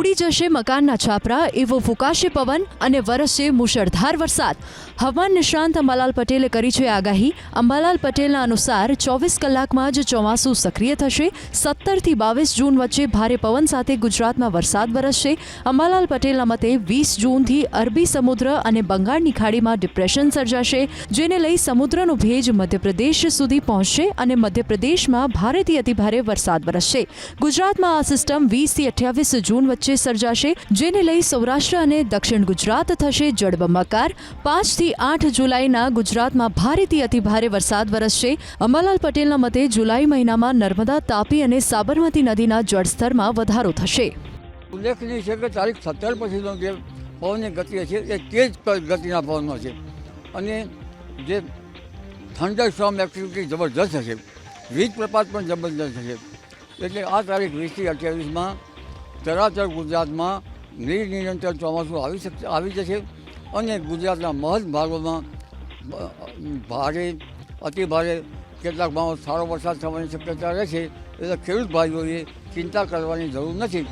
ઉડી જશે મકાનના છાપરા, એવો ફૂંકાશે પવન અને વરસશે મુશળધાર વરસાદ. હવામાન નિષ્ણાંત અંબાલાલ પટેલે કરી છે આગાહી. અંબાલાલ પટેલના અનુસાર ચોવીસ કલાકમાં જ ચોમાસું સક્રિય થશે. સત્તરથી બાવીસ જૂન વચ્ચે ભારે પવન સાથે ગુજરાતમાં વરસાદ વરસશે. અંબાલાલ પટેલના મતે વીસ જૂનથી અરબી સમુદ્ર અને બંગાળની ખાડીમાં ડિપ્રેશન સર્જાશે, જેને લઈ સમુદ્રનો ભેજ મધ્યપ્રદેશ સુધી પહોંચશે અને મધ્યપ્રદેશમાં ભારેથી અતિભારે વરસાદ વરસશે. ગુજરાતમાં આ સિસ્ટમ વીસથી અઠ્યાવીસ જૂન વચ્ચે સર્જાશે, જેને લઈ સૌરાષ્ટ્ર અને દક્ષિણ ગુજરાત થશે જળબંબાકાર. પાંચથી આઠ જુલાઈના ગુજરાતમાં ભારેથી અતિભારે વરસાદ વરસશે. અંબાલાલ પટેલના મતે જુલાઈ મહિનામાં નર્મદા, તાપી અને સાબરમતી નદીના જળસ્તરમાં વધારો થશે. ઉલ્લેખનીય છે કે તારીખ સત્તર પછીનો જે પવનની ગતિ છે, એ તેજ ગતિના પવનો છે. અને જે થંડર સ્ટોમ એક્ટિવિટી જબરજસ્ત હશે વીજ પ્રપાત પણ જબરજસ્ત હશે એટલે આ તારીખ વીસથી અઠ્યાવીસમાં ચરાચર ગુજરાતમાં નિરનિરંતર ચોમાસું આવી શક, આવી જશે અને ગુજરાતના મહદ ભાગોમાં ભારે અતિભારે કેટલાક ભાગો સારો વરસાદ થવાની શક્યતા રહેશે એટલે ખેડૂત ભાઈઓએ ચિંતા કરવાની જરૂર નથી.